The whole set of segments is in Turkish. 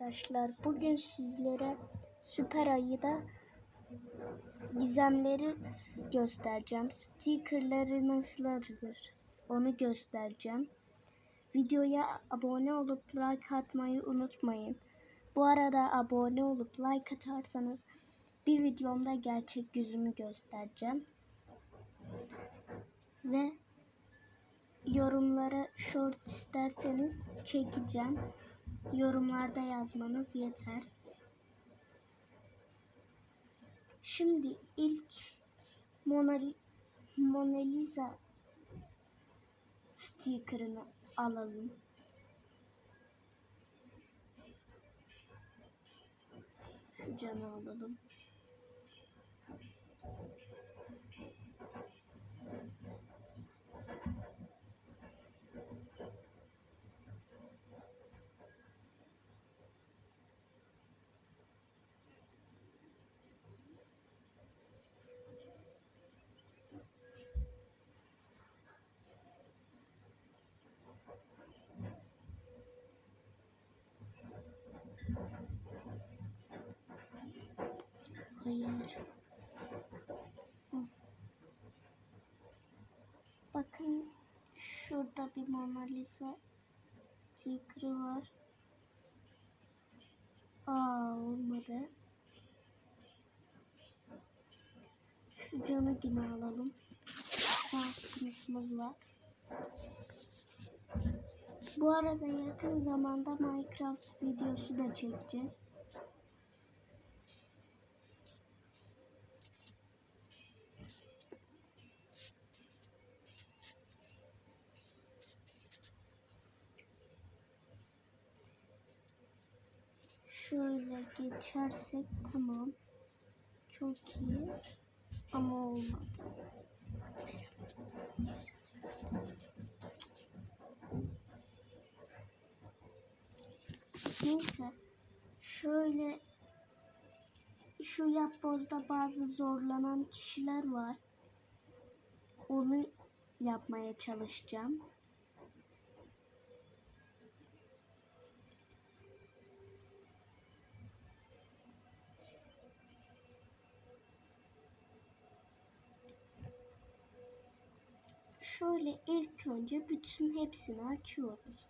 arkadaşlar. Bugün sizlere süper ayıda gizemleri göstereceğim. Stickerları nasıl alırız onu göstereceğim. Videoya abone olup like atmayı unutmayın. Bu arada abone olup like atarsanız bir videomda gerçek yüzümü göstereceğim. Ve yorumlara short isterseniz çekeceğim. Yorumlarda yazmanız yeter. Şimdi ilk Mona, Mona Lisa sticker'ını alalım. Şu camı alalım. Hı. Bakın şurada bir Mona Lisa sticker'ı var. Aa olmadı. Şu canı yine alalım. Şansımız var. Bu arada yakın zamanda Minecraft videosu da çekeceğiz. Şöyle geçersek tamam. Çok iyi. Ama olmadı. Neyse. Şöyle şu yapbozda bazı zorlanan kişiler var. Onu yapmaya çalışacağım. Şöyle ilk önce bütün hepsini açıyoruz.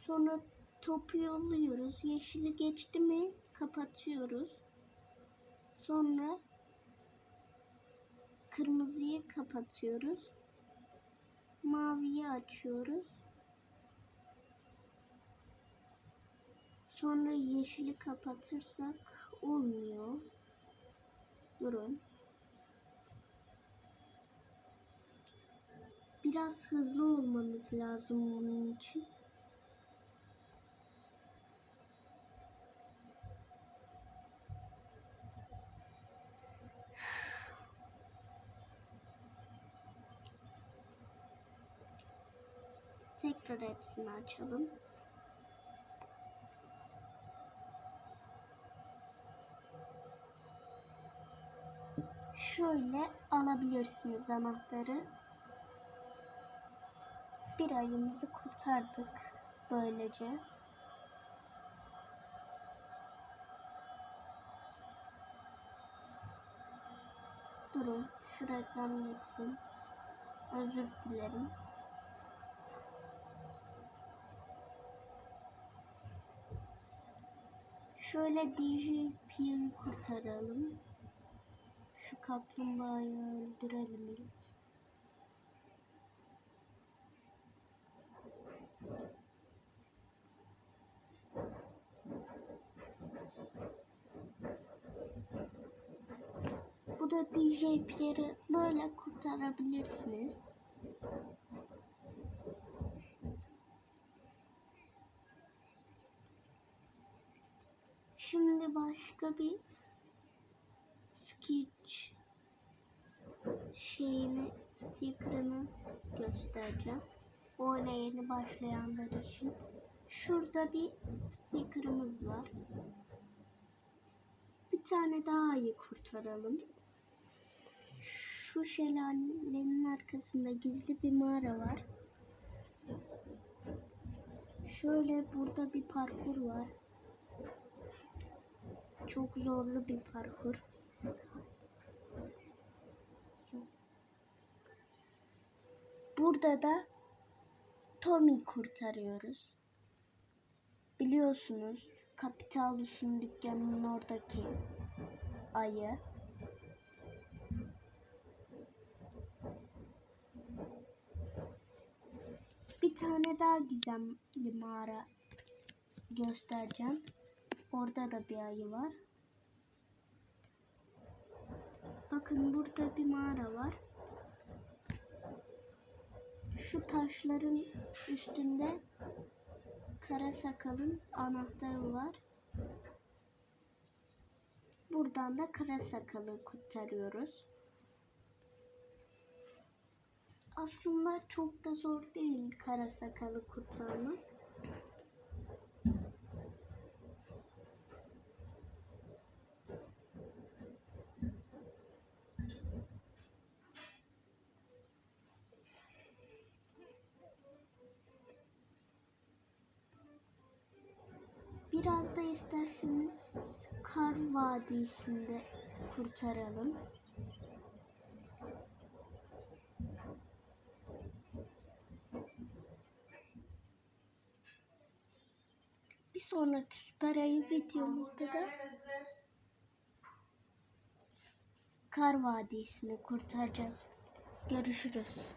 Sonra topu yolluyoruz. Yeşili geçti mi kapatıyoruz. Sonra kırmızıyı kapatıyoruz. Maviyi açıyoruz. Sonra yeşili kapatırsak olmuyor. Durun. Biraz hızlı olmamız lazım bunun için. Tekrar hepsini açalım. Şöyle alabilirsiniz anahtarı. Bir ayımızı kurtardık böylece. Durun şu reklam geçsin. Özür dilerim. Şöyle DJ P'yi kurtaralım. Şu kaplumbağayı öldürelim ilk. Bu da DJ Pierre'i böyle kurtarabilirsiniz. Şimdi başka bir sketch şeyini, sticker'ını göstereceğim. Oyuna yeni başlayanlar için. Şurada bir sticker'ımız var. Bir tane daha iyi kurtaralım. Şu şelalenin arkasında gizli bir mağara var. Şöyle burada bir parkur var. Çok zorlu bir parkur. Burada da Tommy kurtarıyoruz. Biliyorsunuz Kapitalus'un dükkanının oradaki ayı. Bir tane daha gizemli mağara göstereceğim. Orada da bir ayı var. Bakın burada bir mağara var. Şu taşların üstünde kara sakalın anahtarı var. Buradan da kara sakalı kurtarıyoruz. Aslında çok da zor değil kara sakalı kurtarmak. Biraz da isterseniz Kar Vadisi'nde kurtaralım. Bir sonraki süper ayı videomuzda da Kar Vadisi'ni kurtaracağız. Görüşürüz.